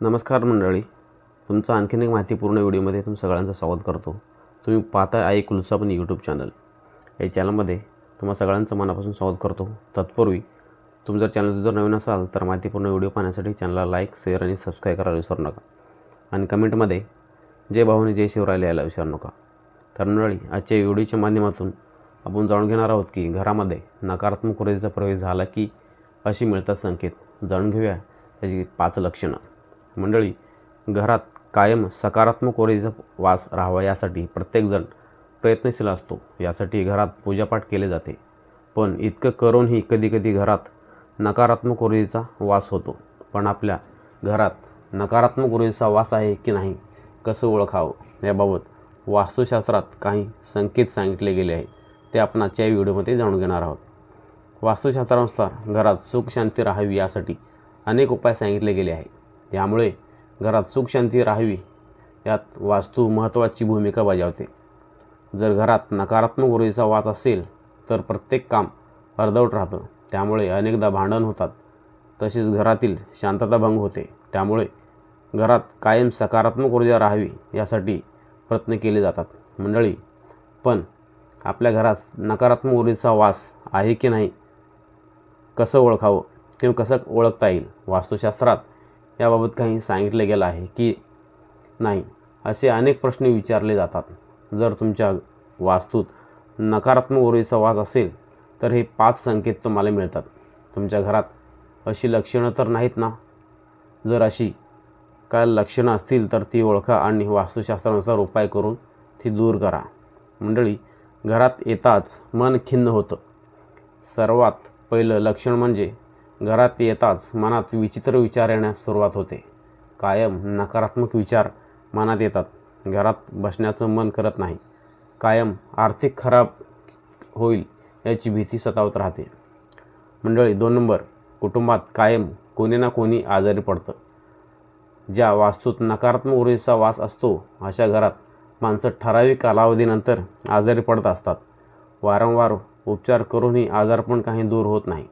नमस्कार मंडळी. तुमचं आणखीन एक माहितीपूर्ण व्हिडिओमध्ये तुम सगळ्यांचं स्वागत करतो. तुम्ही पाहता आई कुलसापन यूट्यूब चॅनल या चॅनलमध्ये तुम्हा सगळ्यांचं मनापासून स्वागत करतो. तत्पूर्वी तुम्ही जर चॅनल जर नवीन असाल तर माहितीपूर्ण व्हिडिओ पाहण्यासाठी चॅनलला लाईक शेअर आणि सबस्क्राईब करायला विसरू नका. आणि कमेंटमध्ये जय भाऊनी जय शिवराय लिहायला विसरू नका. तर मंडळी आजच्या व्हिडिओच्या माध्यमातून आपण जाणून घेणार आहोत की घरामध्ये नकारात्मक ऊर्जेचा प्रवेश झाला की अशी मिळतात संकेत. जाणून घेऊया त्याची पाच लक्षणं. मंडळी घरात कायम सकारात्मक ऊर्जेचा वास राहावा यासाठी प्रत्येकजण प्रयत्नशील असतो. यासाठी घरात पूजापाठ केले जाते. पण इतकं करूनही कधीकधी घरात नकारात्मक ऊर्जेचा वास होतो. पण आपल्या घरात नकारात्मक ऊर्जेचा वास आहे की नाही कसं ओळखावं याबाबत वास्तुशास्त्रात काही संकेत सांगितले गेले आहेत. ते आपण आजच्या व्हिडिओमध्ये जाणून घेणार आहोत. वास्तुशास्त्रानुसार घरात सुख शांती राहावी यासाठी अनेक उपाय सांगितले गेले आहेत. यामुळे घरात सुखशांती राहावी. यात वास्तू महत्त्वाची भूमिका बजावते. जर घरात नकारात्मक ऊर्जेचा वास असेल तर प्रत्येक काम अर्धवट राहतं. त्यामुळे अनेकदा भांडण होतात. तसेच घरातील शांतता भंग होते. त्यामुळे घरात कायम सकारात्मक ऊर्जा राहावी यासाठी प्रयत्न केले जातात. मंडळी पण आपल्या घरात नकारात्मक ऊर्जेचा वास आहे की नाही? कसं ओळखावं किंवा कसं ओळखता येईल? वास्तुशास्त्रात याबाबत काही सांगितलं गेलं आहे की नाही असे अनेक प्रश्न विचारले जातात. जर तुमच्या वास्तूत नकारात्मक ऊर्जेचा वास असेल तर हे पाच संकेत तुम्हाला मिळतात. तुमच्या घरात अशी लक्षणं तर नाहीत ना? जर अशी काय लक्षणं असतील तर ती ओळखा आणि वास्तुशास्त्रानुसार उपाय करून ती दूर करा. मंडळी घरात येताच मन खिन्न होतं. सर्वात पहिलं लक्षण म्हणजे घरात येताच मनात विचित्र विचार येण्यास सुरुवात होते. कायम नकारात्मक विचार मनात येतात. घरात बसण्याचं मन करत नाही. कायम आर्थिक खराब होईल याची भीती सतावत राहते. मंडळी दोन नंबर. कुटुंबात कायम कोणी ना कोणी आजारी पडतं. ज्या वास्तूत नकारात्मक ऊर्जेचा वास असतो अशा घरात माणसं ठराविक कालावधीनंतर आजारी पडत असतात. वारंवार उपचार करूनही आजारपण काही दूर होत नाही.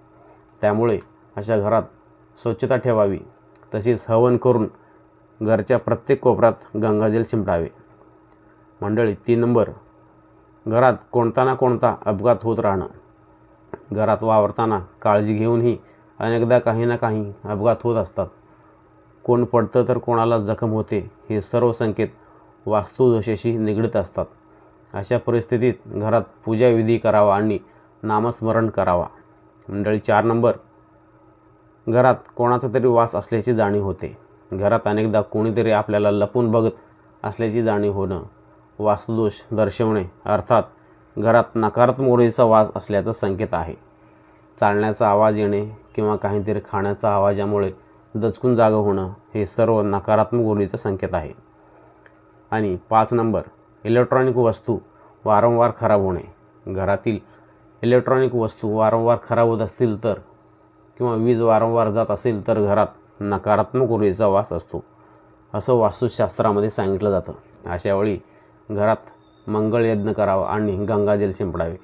त्यामुळे अशा घरात स्वच्छता ठेवावी तसेच हवन करून घरच्या प्रत्येक कोपऱ्यात गंगाजल शिंपडावे. मंडळी तीन नंबर. घरात कोणता ना कोणता अपघात होत राहणं. घरात वावरताना काळजी घेऊनही अनेकदा काही ना काही अपघात होत असतात. कोण पडतं तर कोणाला जखम होते हे सर्व संकेत वास्तुदोषाशी निगडीत असतात. अशा परिस्थितीत घरात पूजाविधी करावा आणि नामस्मरण करावा. मंडळी चार नंबर. घरात कोणाचा तरी वास असल्याची जाणीव होते. घरात अनेकदा कोणीतरी आपल्याला लपून बघत असल्याची जाणीव होणं वास्तुदोष दर्शवणे अर्थात घरात नकारात्मक ऊर्जेचा वास असल्याचा संकेत आहे. चालण्याचा आवाज येणे किंवा काहीतरी खाण्याचा आवाजामुळे दचकून जागं होणं हे सर्व नकारात्मक ऊर्जेचा संकेत आहे. आणि पाच नंबर इलेक्ट्रॉनिक वस्तू वारंवार खराब होणे. घरातील इलेक्ट्रॉनिक वस्तू वारंवार खराब होत असतील तर किंवा वीज वारंवार जात असेल तर घरात नकारात्मक ऊर्जेचा वास असतो असं वास्तुशास्त्रामध्ये सांगितलं जातं. अशावेळी घरात मंगळयज्ञ करावा आणि गंगाजल शिंपडावे.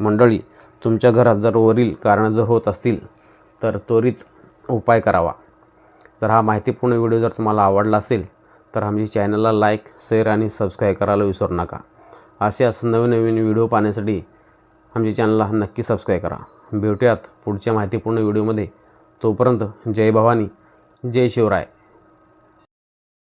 मंडळी तुमच्या घरात जर वरील कारणं जर होत असतील तर त्वरित उपाय करावा. तर हा माहितीपूर्ण व्हिडिओ जर तुम्हाला आवडला असेल तर आमच्या चॅनलला लाईक शेअर आणि सबस्क्राईब करायला विसरू नका. असे असं नवीन नवीन व्हिडिओ पाहण्यासाठी आमच्या चॅनलला नक्की सबस्क्राईब करा. भेटूयात पुढच्या माहितीपूर्ण व्हिडिओमध्ये. तोपर्यंत जय भवानी जय शिवराय.